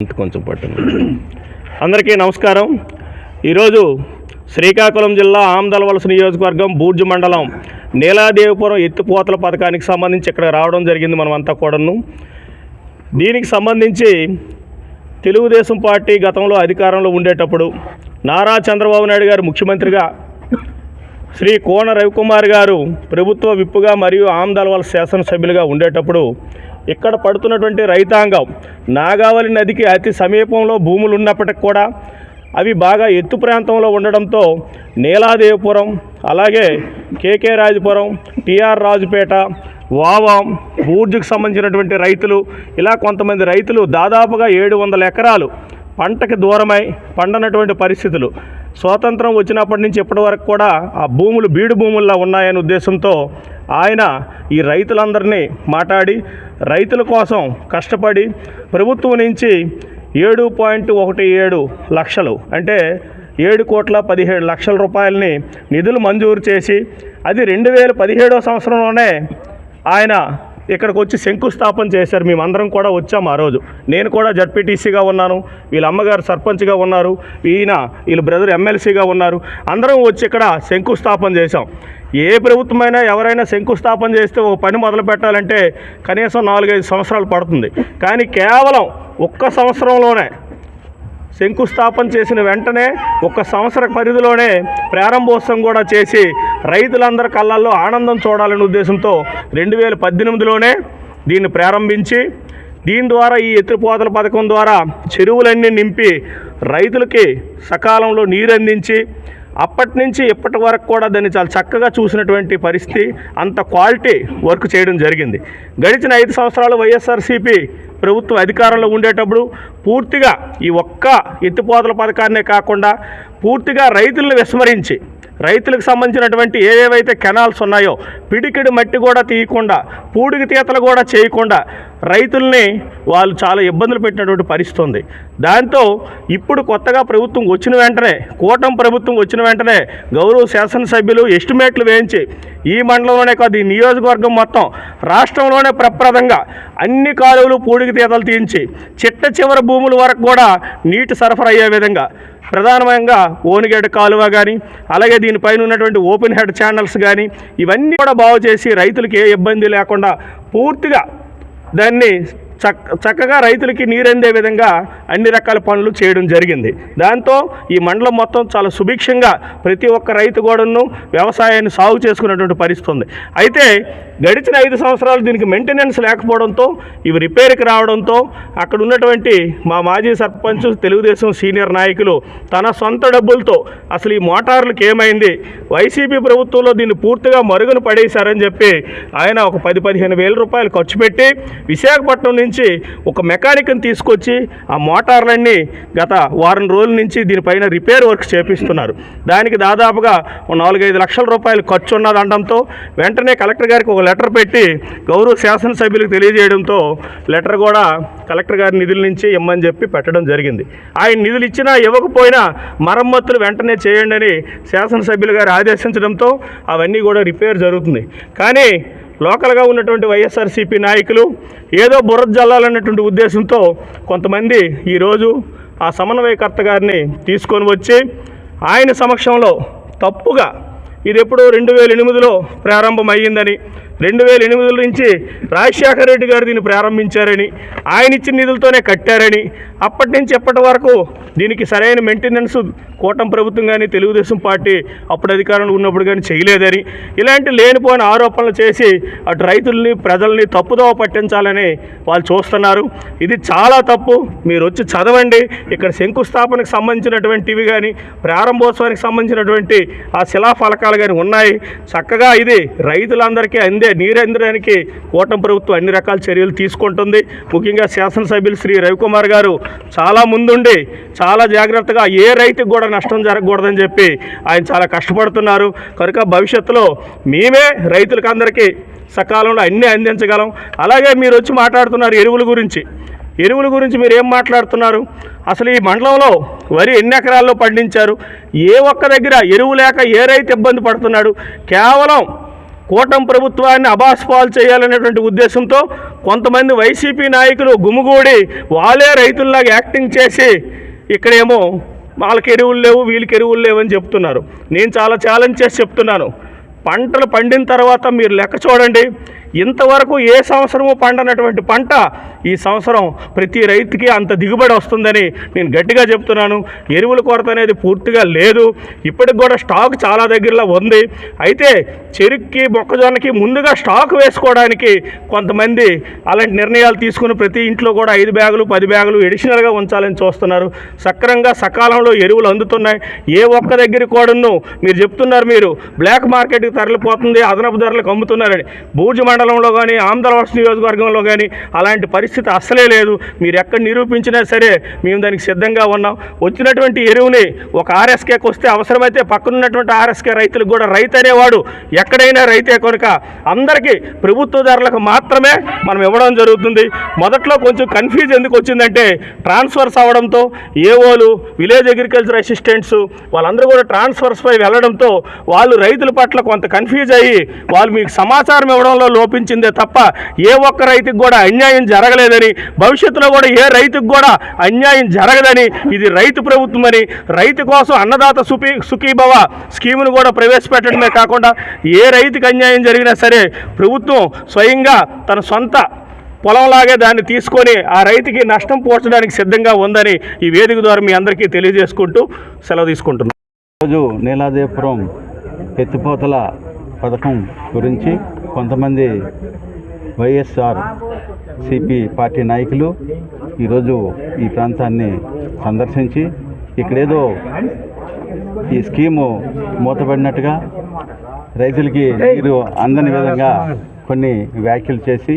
కొంచెం పట్టండి అందరికీ నమస్కారం. ఈరోజు శ్రీకాకుళం జిల్లా ఆమదలవలస నియోజకవర్గం బూర్జు మండలం నీలాదేవిపురం ఎత్తిపోతల పథకానికి సంబంధించి ఇక్కడ రావడం జరిగింది మనమంతా కూడాను. దీనికి సంబంధించి తెలుగుదేశం పార్టీ గతంలో అధికారంలో ఉండేటప్పుడు నారా చంద్రబాబు నాయుడు గారు ముఖ్యమంత్రిగా శ్రీ కోన రవికుమార్ గారు ప్రభుత్వ విప్పుగా మరియు ఆమదలవలస శాసనసభ్యులుగా ఉండేటప్పుడు ఇక్కడ పడుతున్నటువంటి రైతాంగం నాగావళి నదికి అతి సమీపంలో భూములు ఉన్నప్పటికి కూడా అవి బాగా ఎత్తు ప్రాంతంలో ఉండడంతో నీలాదేవిపురం అలాగే K K Rajapuram T R Rajupeta వావాం బూర్జుకు సంబంధించినటువంటి రైతులు ఇలా కొంతమంది రైతులు దాదాపుగా ఏడు వందల ఎకరాలు పంటకి దూరమై పండనటువంటి పరిస్థితులు. స్వాతంత్రం వచ్చినప్పటి నుంచి ఇప్పటి వరకు కూడా ఆ భూములు బీడు భూముల్లా ఉన్నాయనే ఉద్దేశంతో ఆయన ఈ రైతులందరినీ మాట్లాడి రైతుల కోసం కష్టపడి ప్రభుత్వం నుంచి ఏడు పాయింట్ ఒకటి ఏడు లక్షలు అంటే ఏడు కోట్ల పదిహేడు లక్షల రూపాయలని నిధులు మంజూరు చేసి అది రెండు వేల పదిహేడో సంవత్సరంలోనే ఆయన ఇక్కడికి వచ్చి శంకుస్థాపన చేశారు. మేమందరం కూడా వచ్చాము ఆ రోజు. నేను కూడా జడ్పీటీసీగా ఉన్నాను. వీళ్ళ అమ్మగారు సర్పంచ్గా ఉన్నారు. ఈయన వీళ్ళ బ్రదర్ ఎమ్మెల్సీగా ఉన్నారు. అందరం వచ్చి ఇక్కడ శంకుస్థాపన చేశాం. ఏ ప్రభుత్వమైనా ఎవరైనా శంకుస్థాపన చేస్తే ఒక పని మొదలు పెట్టాలంటే కనీసం నాలుగైదు సంవత్సరాలు పడుతుంది. కానీ కేవలం ఒక్క సంవత్సరంలోనే శంకుస్థాపన చేసిన వెంటనే ఒక సంవత్సర పరిధిలోనే ప్రారంభోత్సవం కూడా చేసి రైతులందరి కళ్ళల్లో ఆనందం చూడాలనే ఉద్దేశంతో రెండు వేల పద్దెనిమిదిలోనే దీన్ని ప్రారంభించి దీని ద్వారా ఈ ఎత్తిపోతల పథకం ద్వారా చెరువులన్నీ నింపి రైతులకి సకాలంలో నీరు అందించి అప్పటి నుంచి ఇప్పటి వరకు కూడా దాన్ని చాలా చక్కగా చూసినటువంటి పరిస్థితి అంత క్వాలిటీ వర్క్ చేయడం జరిగింది. గడిచిన ఐదు సంవత్సరాలు వైఎస్ఆర్సీపీ ప్రభుత్వం అధికారంలో ఉండేటప్పుడు పూర్తిగా ఈ ఒక్క ఎత్తిపోతల పథకాన్నే కాకుండా పూర్తిగా రైతులను విస్మరించి రైతులకు సంబంధించినటువంటి ఏవేవైతే కెనాల్స్ ఉన్నాయో పిడికిడి మట్టి కూడా తీయకుండా పూడికి తీతలు కూడా చేయకుండా రైతుల్ని వాళ్ళు చాలా ఇబ్బందులు పెట్టినటువంటి పరిస్థితి ఉంది. దాంతో ఇప్పుడు కొత్తగా ప్రభుత్వం వచ్చిన వెంటనే కూటమి ప్రభుత్వం వచ్చిన వెంటనే గౌరవ శాసనసభ్యులు ఎస్టిమేట్లు వేయించి ఈ మండలంలోనే కాదు ఈ నియోజకవర్గం మొత్తం రాష్ట్రంలోనే ప్రప్రదంగా అన్ని కాలువలు పూడికి తీతలు తీయించి చిట్ట చివరి భూముల వరకు కూడా నీటి సరఫరా అయ్యే విధంగా ప్రధానంగా ఓనిగేట కాలువ కానీ అలాగే దీనిపైన ఉన్నటువంటి ఓపెన్ హెడ్ ఛానల్స్ కానీ ఇవన్నీ కూడా బాగు చేసి రైతులకి ఏ ఇబ్బంది లేకుండా పూర్తిగా దాన్ని చక్కగా రైతులకి నీరందే విధంగా అన్ని రకాల పనులు చేయడం జరిగింది. దాంతో ఈ మండలం మొత్తం చాలా సుభిక్షంగా ప్రతి ఒక్క రైతు గోడను వ్యవసాయాన్ని సాగు చేసుకున్నటువంటి పరిస్థితి ఉంది. అయితే గడిచిన ఐదు సంవత్సరాలు దీనికి మెయింటెనెన్స్ లేకపోవడంతో ఇవి రిపేర్కి రావడంతో అక్కడ ఉన్నటువంటి మా మాజీ సర్పంచ్ తెలుగుదేశం సీనియర్ నాయకులు తన సొంత డబ్బులతో అసలు ఈ మోటార్లకు ఏమైంది వైసీపీ ప్రభుత్వంలో దీన్ని పూర్తిగా మరుగున పడేశారని చెప్పి ఆయన ఒక పది పదిహేను వేల రూపాయలు ఖర్చు పెట్టి విశాఖపట్నం నుంచి ఒక మెకానిక్ని తీసుకొచ్చి ఆ మోటార్లన్నీ గత వారం రోజుల నుంచి దీనిపైన రిపేర్ వర్క్ చేపిస్తున్నారు. దానికి దాదాపుగా నాలుగైదు లక్షల రూపాయలు ఖర్చు ఉన్నదనడంతో వెంటనే కలెక్టర్ గారికి ఒక లెటర్ పెట్టి గౌరవ శాసనసభ్యులకు తెలియజేయడంతో లెటర్ కూడా కలెక్టర్ గారి నిధుల నుంచి ఇమ్మని చెప్పి పెట్టడం జరిగింది. ఆయన నిధులు ఇచ్చినా ఇవ్వకపోయినా మరమ్మతులు వెంటనే చేయండి అని శాసనసభ్యులు గారు ఆదేశించడంతో అవన్నీ కూడా రిపేర్ జరుగుతుంది. కానీ లోకల్గా ఉన్నటువంటి వైఎస్ఆర్సీపీ నాయకులు ఏదో బుర్ర జల్లాలన్నటువంటి ఉద్దేశంతో కొంతమంది ఈరోజు ఆ సమన్వయకర్త గారిని తీసుకొని వచ్చి ఆయన సమక్షంలో తప్పుగా ఇది ఎప్పుడో రెండు వేల ఎనిమిదిలో ప్రారంభమయ్యిందని రెండు వేల ఎనిమిది నుంచి రాజశేఖర రెడ్డి గారు దీన్ని ప్రారంభించారని ఆయన ఇచ్చిన నిధులతోనే కట్టారని అప్పటి నుంచి ఎప్పటి వరకు దీనికి సరైన మెయింటెనెన్స్ కూటమి ప్రభుత్వం కానీ తెలుగుదేశం పార్టీ అప్పుడు అధికారంలో ఉన్నప్పుడు కానీ చేయలేదని ఇలాంటి లేనిపోయిన ఆరోపణలు చేసి అటు రైతుల్ని ప్రజల్ని తప్పుదోవ పట్టించాలని వాళ్ళు చూస్తున్నారు. ఇది చాలా తప్పు. మీరు వచ్చి చదవండి. ఇక్కడ శంకుస్థాపనకు సంబంధించినటువంటివి కానీ ప్రారంభోత్సవానికి సంబంధించినటువంటి ఆ శిలాఫలకాలు కానీ ఉన్నాయి. చక్కగా ఇది రైతులందరికీ అందే నీరేంద్రానికి కూటమి ప్రభుత్వం అన్ని రకాల చర్యలు తీసుకుంటుంది. ముఖ్యంగా శాసనసభ్యులు శ్రీ రవికుమార్ గారు చాలా ముందుండి చాలా జాగ్రత్తగా ఏ రైతుకు కూడా నష్టం జరగకూడదని చెప్పి ఆయన చాలా కష్టపడుతున్నారు. కనుక భవిష్యత్తులో మేమే రైతులకు అందరికీ సకాలంలో అన్నీ అందించగలం. అలాగే మీరు వచ్చి మాట్లాడుతున్నారు ఎరువుల గురించి. ఎరువుల గురించి మీరు ఏం మాట్లాడుతున్నారు? అసలు ఈ మండలంలో వరి ఎన్ని ఎకరాల్లో పండించారు? ఏ ఒక్క దగ్గర ఎరువు లేక ఏ రైతు ఇబ్బంది పడుతున్నాడు? కేవలం కూటమి ప్రభుత్వాన్ని అబాస్పాలు చేయాలనేటువంటి ఉద్దేశంతో కొంతమంది వైసీపీ నాయకులు గుమిగూడి వాళ్ళే రైతుల్లాగా యాక్టింగ్ చేసి ఇక్కడేమో వాళ్ళకి ఎరువులు లేవు వీళ్ళకి ఎరువులు లేవు అని చెప్తున్నారు. నేను చాలా ఛాలెంజ్ చేసి చెప్తున్నాను. పంటలు పండిన తర్వాత మీరు లెక్క చూడండి. ఇంతవరకు ఏ సంవత్సరము పండనటువంటి పంట ఈ సంవత్సరం ప్రతి రైతుకి అంత దిగుబడి వస్తుందని నేను గట్టిగా చెప్తున్నాను. ఎరువుల కొరత అనేది పూర్తిగా లేదు. ఇప్పటికి కూడా స్టాక్ చాలా దగ్గరలో ఉంది. అయితే చెరుక్కి మొక్కజొన్నకి ముందుగా స్టాక్ వేసుకోవడానికి కొంతమంది అలాంటి నిర్ణయాలు తీసుకుని ప్రతి ఇంట్లో కూడా ఐదు బ్యాగులు పది బ్యాగులు ఎడిషనల్గా ఉంచాలని చూస్తున్నారు. సక్రంగా సకాలంలో ఎరువులు అందుతున్నాయి. ఏ ఒక్క దగ్గర కూడాను మీరు చెప్తున్నారు మీరు బ్లాక్ మార్కెట్కి తరలిపోతుంది అదనపు ధరలకు అమ్ముతున్నారని. భూజమండ మండలంలో కానీ ఆంధ్రవర్ష నియోజకవర్గంలో కానీ అలాంటి పరిస్థితి అస్సలే లేదు. మీరు ఎక్కడ నిరూపించినా సరే మేము దానికి సిద్ధంగా ఉన్నాం. వచ్చినటువంటి ఎరువుని ఒక ఆర్ఎస్కేకి వస్తే అవసరమైతే పక్కనున్నటువంటి ఆర్ఎస్కే రైతులకు కూడా రైతు అనేవాడు ఎక్కడైనా రైతే కనుక అందరికీ ప్రభుత్వ ధరలకు మాత్రమే మనం ఇవ్వడం జరుగుతుంది. మొదట్లో కొంచెం కన్ఫ్యూజ్ ఎందుకు వచ్చిందంటే ట్రాన్స్ఫర్స్ అవ్వడంతో ఏఓలు విలేజ్ అగ్రికల్చర్ అసిస్టెంట్స్ వాళ్ళందరూ కూడా ట్రాన్స్ఫర్స్పై వెళ్ళడంతో వాళ్ళు రైతుల పట్ల కొంత కన్ఫ్యూజ్ అయ్యి వాళ్ళు మీకు సమాచారం ఇవ్వడంలో చూపించిందే తప్ప ఏ ఒక్క రైతుకు కూడా అన్యాయం జరగలేదని భవిష్యత్తులో కూడా ఏ రైతుకు కూడా అన్యాయం జరగదని ఇది రైతు ప్రభుత్వం అని రైతు కోసం అన్నదాత సుఖీ సుఖీభవ స్కీమును కూడా ప్రవేశపెట్టడమే కాకుండా ఏ రైతుకు అన్యాయం జరిగినా సరే ప్రభుత్వం స్వయంగా తన సొంత పొలంలాగే దాన్ని తీసుకొని ఆ రైతుకి నష్టం పోర్చడానికి సిద్ధంగా ఉందని ఈ వేదిక ద్వారా మీ అందరికీ తెలియజేసుకుంటూ సెలవు తీసుకుంటున్నాను ఈరోజు నీలాదేపురం ఎత్తిపోతల పథకం గురించి కొంతమంది వైఎస్ఆర్ సిపి పార్టీ నాయకులు ఈరోజు ఈ ప్రాంతాన్ని సందర్శించి ఇక్కడేదో ఈ స్కీము మూతపడినట్టుగా రైతులకి నీరు అందని విధంగా కొన్ని వ్యాఖ్యలు చేసి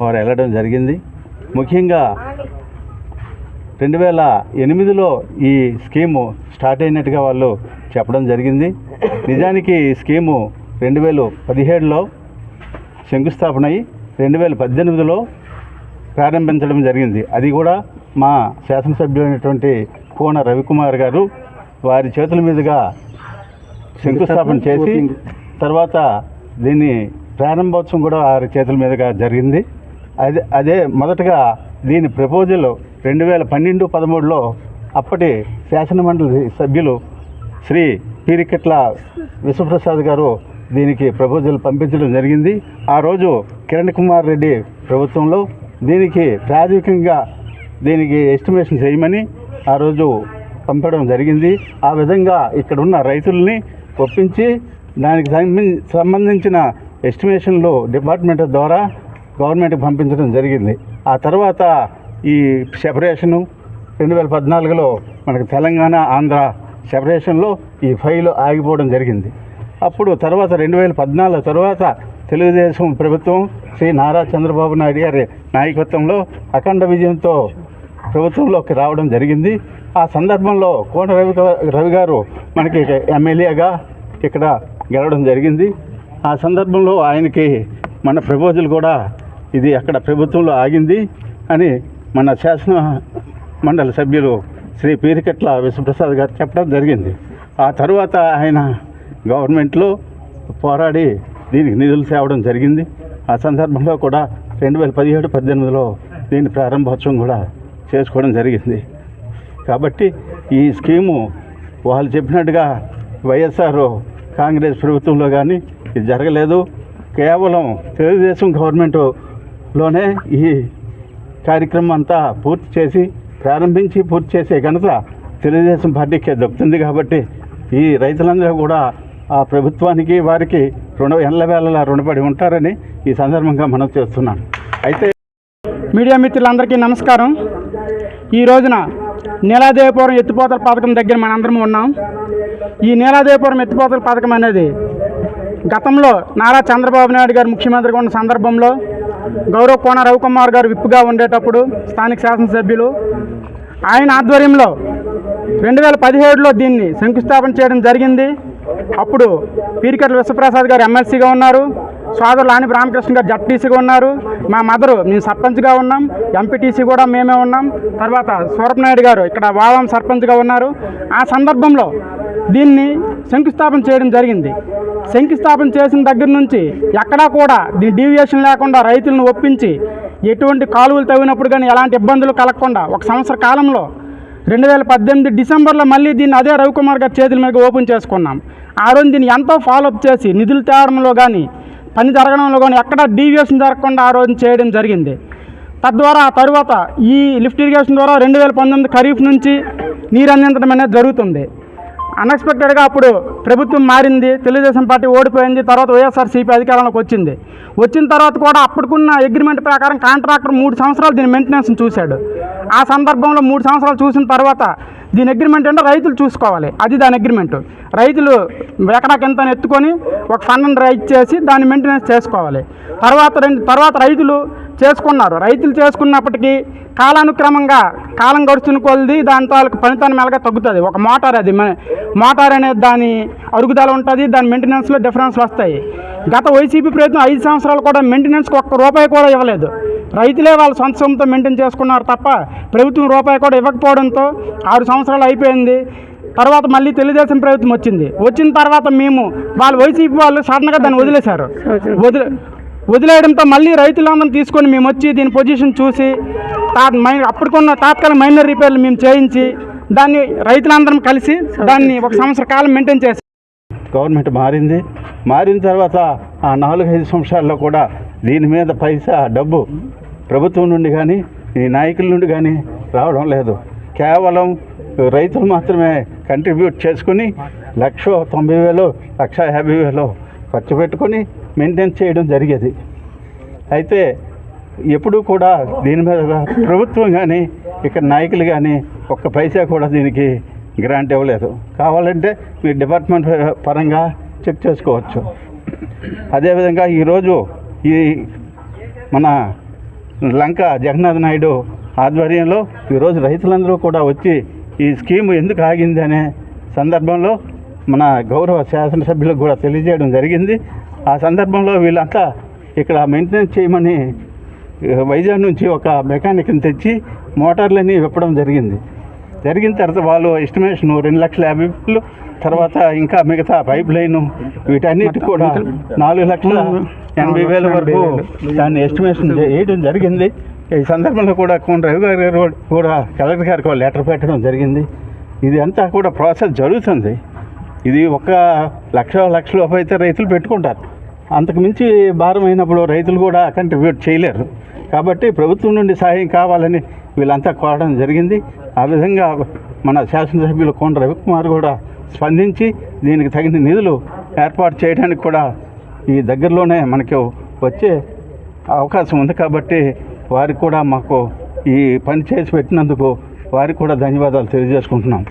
వారు వెళ్ళడం జరిగింది. ముఖ్యంగా రెండు వేల ఎనిమిదిలో ఈ స్కీము స్టార్ట్ అయినట్టుగా వాళ్ళు చెప్పడం జరిగింది. నిజానికి ఈ స్కీము రెండు వేలు పదిహేడులో శంకుస్థాపన అయి రెండు వేల పద్దెనిమిదిలో ప్రారంభించడం జరిగింది. అది కూడా మా శాసనసభ్యులైనటువంటి కోన రవికుమార్ గారు వారి చేతుల మీదుగా శంకుస్థాపన చేసి తర్వాత దీన్ని ప్రారంభోత్సవం కూడా వారి చేతుల మీదుగా జరిగింది. అదే అదే మొదటగా దీని ప్రపోజల్ రెండు వేల పన్నెండు పదమూడులో అప్పటి శాసనమండలి సభ్యులు శ్రీ పీరికెట్ల విశ్వప్రసాద్ గారు దీనికి ప్రపోజల్ పంపించడం జరిగింది. ఆ రోజు కిరణ్ కుమార్ రెడ్డి ప్రభుత్వంలో దీనికి ప్రాథమికంగా దీనికి ఎస్టిమేషన్ చేయమని ఆ రోజు పంపడం జరిగింది. ఆ విధంగా ఇక్కడ ఉన్న రైతుల్ని ఒప్పించి దానికి సంబంధించిన ఎస్టిమేషన్లు డిపార్ట్మెంట్ ద్వారా గవర్నమెంట్కి పంపించడం జరిగింది. ఆ తర్వాత ఈ సెపరేషను రెండు వేల పద్నాలుగులో మనకు తెలంగాణ ఆంధ్ర సెపరేషన్లో ఈ ఫైల్ ఆగిపోవడం జరిగింది. అప్పుడు తర్వాత రెండు వేల పద్నాలుగు తర్వాత తెలుగుదేశం ప్రభుత్వం శ్రీ నారా చంద్రబాబు నాయుడు గారి నాయకత్వంలో అఖండ విజయంతో ప్రభుత్వంలోకి రావడం జరిగింది. ఆ సందర్భంలో కోట రవి రవి గారు మనకి ఎమ్మెల్యేగా ఇక్కడ గెలవడం జరిగింది. ఆ సందర్భంలో ఆయనకి మన ప్రపోజల్ కూడా ఇది అక్కడ ప్రభుత్వంలో ఆగింది అని మన శాసన మండలి సభ్యులు శ్రీ పీరికెట్ల విశ్వప్రసాద్ గారు చెప్పడం జరిగింది. ఆ తర్వాత ఆయన గవర్నమెంట్లో పోరాడి దీనికి నిధులు తేవడం జరిగింది. ఆ సందర్భంలో కూడా రెండు వేల పదిహేడు పద్దెనిమిదిలో దీని ప్రారంభోత్సవం కూడా చేసుకోవడం జరిగింది. కాబట్టి ఈ స్కీము వాళ్ళు చెప్పినట్టుగా వైఎస్ఆర్ కాంగ్రెస్ ప్రభుత్వంలో కానీ ఇది జరగలేదు. కేవలం తెలుగుదేశం గవర్నమెంట్లోనే ఈ కార్యక్రమం అంతా పూర్తి చేసి ప్రారంభించి పూర్తి చేసే ఘనత తెలుగుదేశం పార్టీకే దక్కుతుంది కాబట్టి ఈ రైతులందరూ కూడా ఆ ప్రభుత్వానికి వారికి రుణ ఎల్లవేళలా రుణపడి ఉంటారని ఈ సందర్భంగా మనం చేస్తున్నాం. అయితే మీడియా మిత్రులందరికీ నమస్కారం. ఈ రోజున నీలాదేవపురం ఎత్తిపోతల పథకం దగ్గర మనందరం ఉన్నాం. ఈ నీలాదేవపురం ఎత్తిపోతల పథకం అనేది గతంలో నారా చంద్రబాబు నాయుడు గారు ముఖ్యమంత్రిగా ఉన్న సందర్భంలో గౌరవ కోన రవికుమార్ గారు విప్పుగా ఉండేటప్పుడు స్థానిక శాసనసభ్యులు ఆయన ఆధ్వర్యంలో రెండు వేల పదిహేడులో దీన్ని శంకుస్థాపన చేయడం జరిగింది. అప్పుడు పీరికట్ల విశ్వప్రసాద్ గారు ఎమ్మెల్సీగా ఉన్నారు. సోదరులు ఆని రామకృష్ణ గారు జడ్పీసీగా ఉన్నారు. మా మదరు మేము సర్పంచ్గా ఉన్నాం. ఎంపీటీసీ కూడా మేమే ఉన్నాం. తర్వాత సూరపనాయుడు గారు ఇక్కడ వావం సర్పంచ్గా ఉన్నారు. ఆ సందర్భంలో దీన్ని శంకుస్థాపన చేయడం జరిగింది. శంకుస్థాపన చేసిన దగ్గర నుంచి ఎక్కడా కూడా దీని డీవియేషన్ లేకుండా రైతులను ఒప్పించి ఎటువంటి కాలువలు తవ్వినప్పుడు కానీ ఎలాంటి ఇబ్బందులు కలగకుండా ఒక సంవత్సర కాలంలో రెండు వేల పద్దెనిమిది డిసెంబర్లో మళ్ళీ దీన్ని అదే రవికుమార్ గారి చేతుల మీద ఓపెన్ చేసుకున్నాం. ఆ రోజు దీన్ని ఎంతో ఫాలోఅప్ చేసి నిధులు తేవడంలో కానీ పని జరగడంలో కానీ ఎక్కడా డీవియేషన్ జరగకుండా ఆ రోజు చేయడం జరిగింది. తద్వారా ఆ తరువాత ఈ లిఫ్ట్ ఇరిగేషన్ ద్వారా రెండు వేల పంతొమ్మిది ఖరీఫ్ నుంచి నీరు అందించడం అనేది జరుగుతుంది. అన్ఎక్స్పెక్టెడ్గా అప్పుడు ప్రభుత్వం మారింది తెలుగుదేశం పార్టీ ఓడిపోయింది తర్వాత వైఎస్ఆర్సీపీ అధికారంలోకి వచ్చింది. వచ్చిన తర్వాత కూడా అప్పటికున్న అగ్రిమెంట్ ప్రకారం కాంట్రాక్టర్ మూడు సంవత్సరాలు దీని మెయింటెనెన్స్ చూశాడు. ఆ సందర్భంలో మూడు సంవత్సరాలు చూసిన తర్వాత దీని అగ్రిమెంట్ అంటే రైతులు చూసుకోవాలి. అది దాని అగ్రిమెంట్ రైతులు ఎకరాకింత ఎత్తుకొని ఒక ఫండ్ రైట్ చేసి దాన్ని మెయింటెనెన్స్ చేసుకోవాలి. తర్వాత రెండు తర్వాత రైతులు చేసుకున్నారు. రైతులు చేసుకున్నప్పటికీ కాలానుక్రమంగా కాలం గడుస్తున్న కొలది దాని తాలూకు పనితనం మెల్లగా తగ్గుతుంది. ఒక మోటార్ అది మోటార్ అనేది దాని అరుగుదల ఉంటుంది దాని మెయింటెనెన్స్లో డిఫరెన్స్లు వస్తాయి. గత వైసీపీ ప్రభుత్వం ఐదు సంవత్సరాలు కూడా మెయింటెనెన్స్కి ఒక్క రూపాయి కూడా ఇవ్వలేదు. రైతులే వాళ్ళ సొంత సొంత మెయింటైన్ చేసుకున్నారు తప్ప ప్రభుత్వం రూపాయి కూడా ఇవ్వకపోవడంతో ఆరు సంవత్సరాలు అయిపోయింది. తర్వాత మళ్ళీ తెలుగుదేశం ప్రభుత్వం వచ్చింది. వచ్చిన తర్వాత మేము వాళ్ళు వైసీపీ వాళ్ళు సడన్గా దాన్ని వదిలేశారు. వదిలే వదిలేయడంతో మళ్ళీ రైతులందరం తీసుకొని మేము వచ్చి దీని పొజిషన్ చూసి తా మై అప్పటికున్న తాత్కాలిక మైనర్ రిపేర్లు మేము చేయించి దాన్ని రైతులందరం కలిసి దాన్ని ఒక సంవత్సర కాలం మెయింటైన్ చేసి గవర్నమెంట్ మారింది. మారిన తర్వాత ఆ నాలుగైదు సంవత్సరాల్లో కూడా దీని మీద పైసా డబ్బు ప్రభుత్వం నుండి కానీ ఈ నాయకుల నుండి కానీ రావడం లేదు. కేవలం రైతులు మాత్రమే కంట్రిబ్యూట్ చేసుకుని లక్ష తొంభై వేలు లక్ష యాభై వేలు ఖర్చు పెట్టుకొని మెయింటైన్ చేయడం జరిగేది. అయితే ఎప్పుడూ కూడా దీని మీద ప్రభుత్వం కానీ ఇక్కడ నాయకులు కానీ ఒక్క పైసా కూడా దీనికి గ్రాంట్ ఇవ్వలేదు. కావాలంటే మీ డిపార్ట్మెంట్ పరంగా చెక్ చేసుకోవచ్చు. అదేవిధంగా ఈరోజు ఈ మన లంక జగన్నాథ్ నాయుడు ఆధ్వర్యంలో ఈరోజు రైతులందరూ కూడా వచ్చి ఈ స్కీమ్ ఎందుకు ఆగింది అనే సందర్భంలో మన గౌరవ శాసనసభ్యులకు కూడా తెలియజేయడం జరిగింది. ఆ సందర్భంలో వీళ్ళంతా ఇక్కడ మెయింటెనెన్స్ చేయమని వైజాగ్ నుంచి ఒక మెకానిక్ని తెచ్చి మోటార్లని విప్పడం జరిగింది. జరిగిన తర్వాత వాళ్ళు ఎస్టిమేషన్ రెండు లక్షల యాభై తర్వాత ఇంకా మిగతా పైప్ లైన్ వీటన్నిటి కూడా నాలుగు లక్షల ఎనభై వేల వరకు దాన్ని ఎస్టిమేషన్ వేయడం జరిగింది. ఈ సందర్భంలో కూడా కొన్ని రవి గారు కూడా కలెక్టర్ గారికి లెటర్ పెట్టడం జరిగింది. ఇది అంతా కూడా ప్రాసెస్ జరుగుతుంది. ఇది ఒక లక్ష లక్ష లోపు అయితే రైతులు పెట్టుకుంటారు. అంతకుమించి భారం అయినప్పుడు రైతులు కూడా కంట్రిబ్యూట్ చేయలేరు. కాబట్టి ప్రభుత్వం నుండి సహాయం కావాలని వీళ్ళంతా కోరడం జరిగింది. ఆ విధంగా మన శాసనసభ్యులు కోన రవికుమార్ కూడా స్పందించి దీనికి తగిన నిధులు ఏర్పాటు చేయడానికి కూడా ఈ దగ్గరలోనే మనకు వచ్చే అవకాశం ఉంది. కాబట్టి వారికి కూడా మాకు ఈ పని చేసి పెట్టినందుకు వారికి కూడా ధన్యవాదాలు తెలియజేసుకుంటున్నాం.